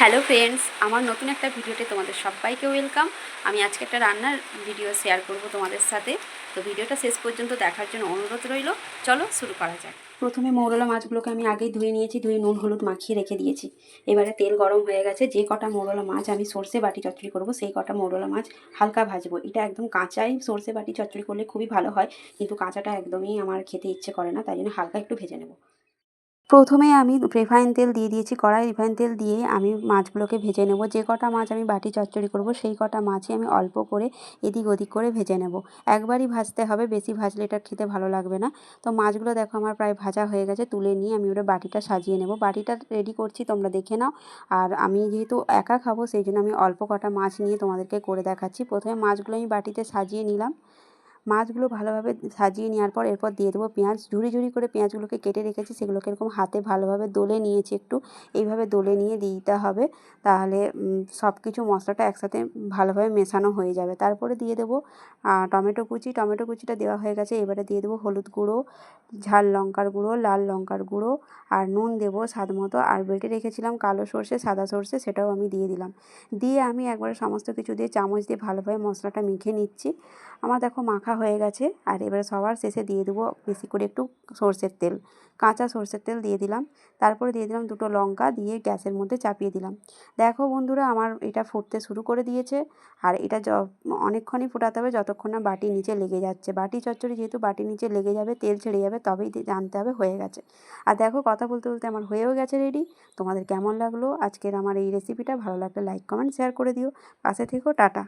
Hello friends, আমার নতুন একটা ভিডিওতে তোমাদের সবাইকে ওয়েলকাম। আমি আজকে একটা রান্নার ভিডিও শেয়ার করব তোমাদের সাথে। তো ভিডিওটা শেষ পর্যন্ত দেখার জন্য অনুরোধ রইল। চলো শুরু করা যাক। প্রথমে মৌরলা মাছগুলোকে আমি আগেই ধুয়ে নিয়েছি, ধুয়ে নুন, হলুদ মাখিয়ে রেখে দিয়েছি। এবারে তেল গরম হয়ে গেছে, যে কটা মৌরলা মাছ আমি সর্ষে বাটি চচ্চড়ি করব, সেই কটা মৌরলা মাছ হালকা ভাজবো। এটা একদম কাঁচাই সর্ষে বাটি চচ্চড়ি করলে খুবই ভালো হয়, কিন্তু কাঁচাটা একদমই আমার খেতে ইচ্ছে করে না, তাই জন্য হালকা একটু ভেজে নেব। প্রথমে আমি রিফাইন তেল দিয়ে দিয়েছি, কড়াই রিফাইন তেল দিয়ে আমি মাছগুলোকে ভেজে নেব। যে কটা মাছ আমি বাটি চচ্চড়ি করব, সেই কটা মাছই আমি অল্প করে এদিক ওদিক করে ভেজে নেব। একবারই ভাজতে হবে, বেশি ভাজলে এটা খেতে ভালো লাগবে না। তো মাছগুলো দেখো আমার প্রায় ভাজা হয়ে গেছে, তুলে নিয়ে আমি ওটা বাটিটা সাজিয়ে নেব। বাটিটা রেডি করছি, তোমরা দেখে নাও। আর আমি যেহেতু একা খাব, সেই জন্য আমি অল্প কটা মাছ নিয়ে তোমাদেরকে করে দেখাচ্ছি। প্রথমে মাছগুলো আমি বাটিতে সাজিয়ে নিলাম। মাছগুলো ভালোভাবে সাজিয়ে নেওয়ার পর এরপর দিয়ে দেবো পেঁয়াজ। ঝুড়ি ঝুড়ি করে পেঁয়াজগুলোকে কেটে রেখেছি, সেগুলোকে এরকম হাতে ভালোভাবে দোলে নিয়েছি একটু। এইভাবে দোলে নিয়ে দিতে হবে, তাহলে সব কিছু মশলাটা একসাথে ভালোভাবে মেশানো হয়ে যাবে। তারপরে দিয়ে দেবো টমেটো কুচি। টমেটো কুচিটা দেওয়া হয়ে গেছে, এবারে দিয়ে দেবো হলুদ গুঁড়ো, ঝাল লঙ্কার গুঁড়ো, লাল লঙ্কার গুঁড়ো, আর নুন দেবো স্বাদ মতো। আর বেটে রেখেছিলাম কালো সর্ষে, সাদা সর্ষে, সেটাও আমি দিয়ে দিলাম। দিয়ে আমি একবারে সমস্ত কিছু দিয়ে চামচ দিয়ে ভালোভাবে মশলাটা মেখে নিচ্ছি। আমার দেখো মাখা হয়ে গেছে। আর এবারে সবার শেষে দিয়ে দেবো বেশি করে একটু সর্ষের তেল। কাঁচা সর্ষের তেল দিয়ে দিলাম। তারপরে দিয়ে দিলাম দুটো লঙ্কা দিয়ে গ্যাসের মধ্যে চাপিয়ে দিলাম। দেখো বন্ধুরা, আমার এটা ফুটতে শুরু করে দিয়েছে। আর এটা অনেকক্ষণই ফোটাতে হবে যতক্ষণ না বাটি নিচে লেগে যাচ্ছে। বাটি চচ্চড়ি যেহেতু বাটি নিচে লেগে যাবে, তেল ছেড়ে যাবে, তবেই জানতে হবে হয়ে গেছে। আর দেখো কথা বলতে বলতে আমার হয়েও গেছে রেডি তোমাদের কেমন লাগল? আজকের আমার এই রেসিপিটা ভালো লাগলে লাইক কমেন্ট শেয়ার করে দিও। পাশে থেকেও টাটা।